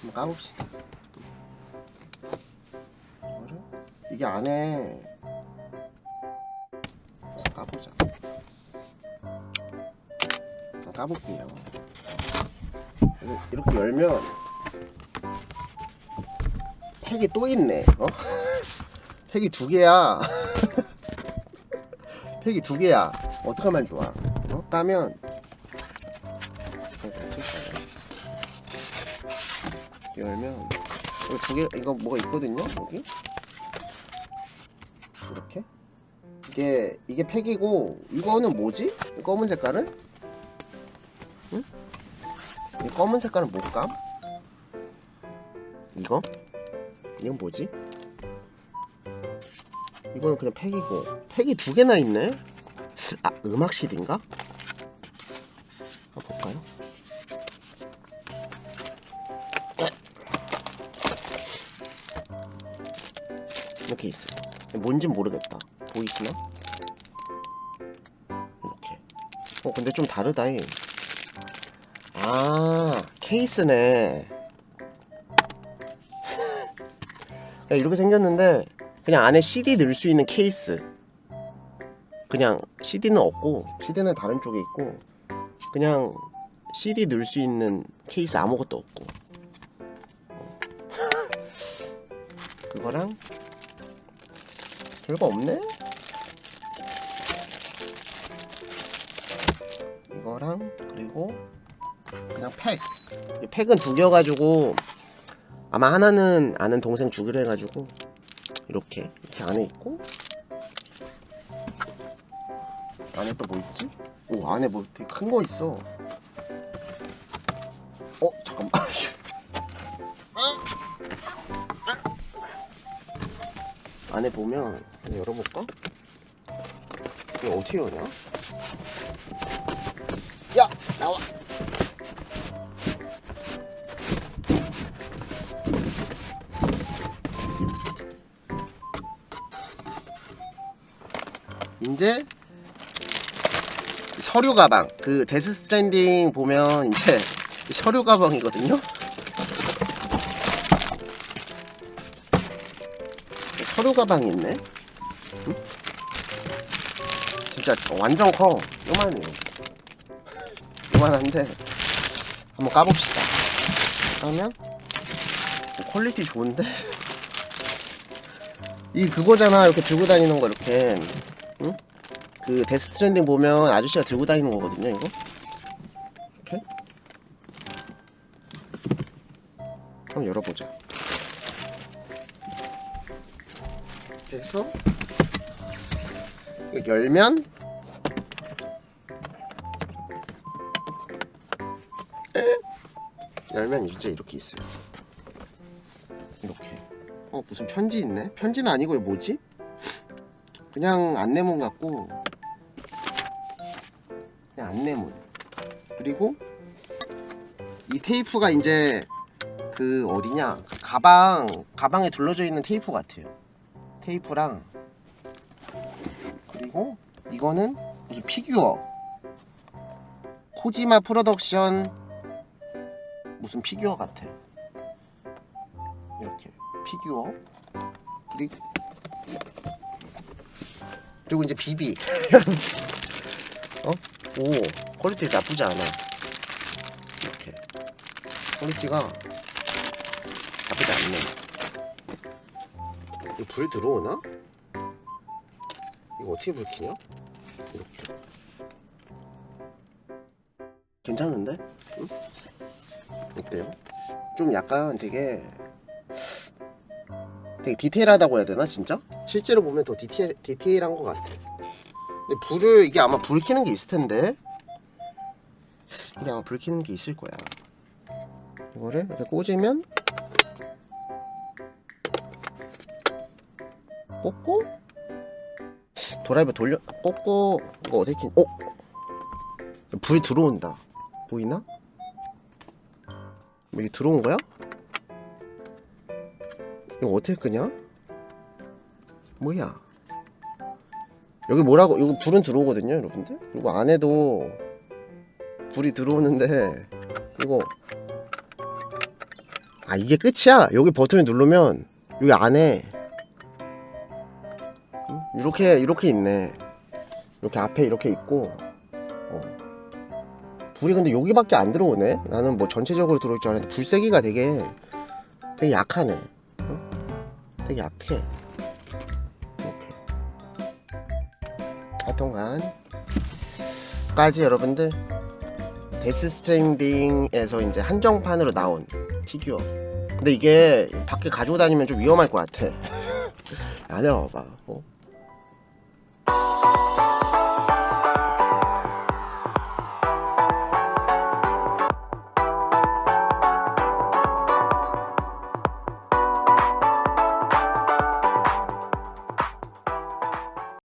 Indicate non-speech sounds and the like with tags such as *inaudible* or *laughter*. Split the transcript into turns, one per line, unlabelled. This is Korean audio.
한번 까봅시다. 이거를 이게 안에 까보자. 까볼게요. 이렇게- 열면 팩이 또 있네. 어? *laughs* 팩이 두 개야. *laughs* 팩이 두 개야. 어떡하면 좋아? 어? 까면 열면 여기 두 개 이거 뭐가 있거든요 여기? 이렇게? 이게 이게 팩이고 이거는 뭐지? 이 검은 색깔은? 응? 이 검은 색깔은 뭘까? 이거? 이건 뭐지? 이거는 그냥 팩이고. 팩이 두 개나 있네? 아 음악 CD인가? 한번 볼까요 이렇게 있어. 뭔진 모르겠다. 보이시나? 이렇게. 어, 근데 좀 다르다. 이. 아, 케이스네. 야, *laughs* 이렇게 생겼는데 그냥 안에 CD 넣을 수 있는 케이스. 그냥 CD는 없고 CD는 다른 쪽에 있고 그냥 CD 넣을 수 있는 케이스 아무것도 없고 어. *laughs* 그거랑 별거 없네? 이거랑 그리고 그냥 팩. 이 팩은 두 개여가지고 아마 하나는 아는 동생 주기로 해가지고 이렇게 이렇게 안에 있고 안에 또 뭐 있지? 오 안에 뭐 되게 큰 거 있어. 어 잠깐만. *laughs* 안에 보면 열어볼까? 이거 어떻게 여냐? 야 나와. 이제 서류 가방 그 데스 스트랜딩 보면 이제 *laughs* 서류 가방이거든요. 서류 가방이 있네. 응? 진짜 완전 커. 요만해요. 요만한데 한번 까봅시다. 그러면 퀄리티 좋은데? 이 그거잖아 이렇게 들고 다니는 거 이렇게 응? 그 데스 스트랜딩 보면 아저씨가 들고 다니는 거거든요 이거 이렇게 한번 열어보자 그래서 열면 에? 열면 이제 이렇게 있어요. 이렇게. 어 무슨 편지 있네? 편지는 아니고 이거 뭐지? 그냥 안내문 같고 그냥 안내문. 그리고 이 테이프가 이제 그 어디냐? 그 가방 가방에 둘러져 있는 테이프 같아요 테이프랑 그리고 이거는 무슨 피규어. 코지마 프로덕션 무슨 피규어 같아. 이렇게 피규어. 그리고 그리고 이제 비비. *laughs* 어? 오 퀄리티 나쁘지 않아. 이렇게. 퀄리티가 나쁘지 않네 이거 불 들어오나? 이거 어떻게 불 켜냐? 이렇게 괜찮은데? 응? 어때요? 좀 약간 되게 되게 디테일하다고 해야 되나 진짜? 실제로 보면 더 디테일, 디테일한 것 같아 근데 불을 이게 아마 불 켜는 게 있을 텐데 이게 아마 불 켜는 게 있을 거야 이거를 이렇게 꽂으면 꽂고 드라이버 돌려 꽂고 이거 어떻게 켜? 어? 불 들어온다 보이나? 뭐 이게 들어온 거야? 이거 어떻게 끄냐? 뭐야? 여기 뭐라고? 여기 불은 들어오거든요, 여러분들. 그리고 안에도 불이 들어오는데 이거 아 이게 끝이야 여기 버튼을 누르면 여기 안에 응? 이렇게 이렇게 있네. 이렇게 앞에 이렇게 있고 어. 불이 근데 여기밖에 안 들어오네? 나는 뭐 전체적으로 들어올 줄 알았는데 불 세기가 되게 되게 약하네. 응? 되게 약해. 이렇게 하여튼간 까지 여러분들. 데스 스트랜딩에서 이제 한정판으로 나온 피규어. 근데 이게 밖에 가지고 다니면 좀 위험할 것 같아. *laughs* 안 해봐봐. 어?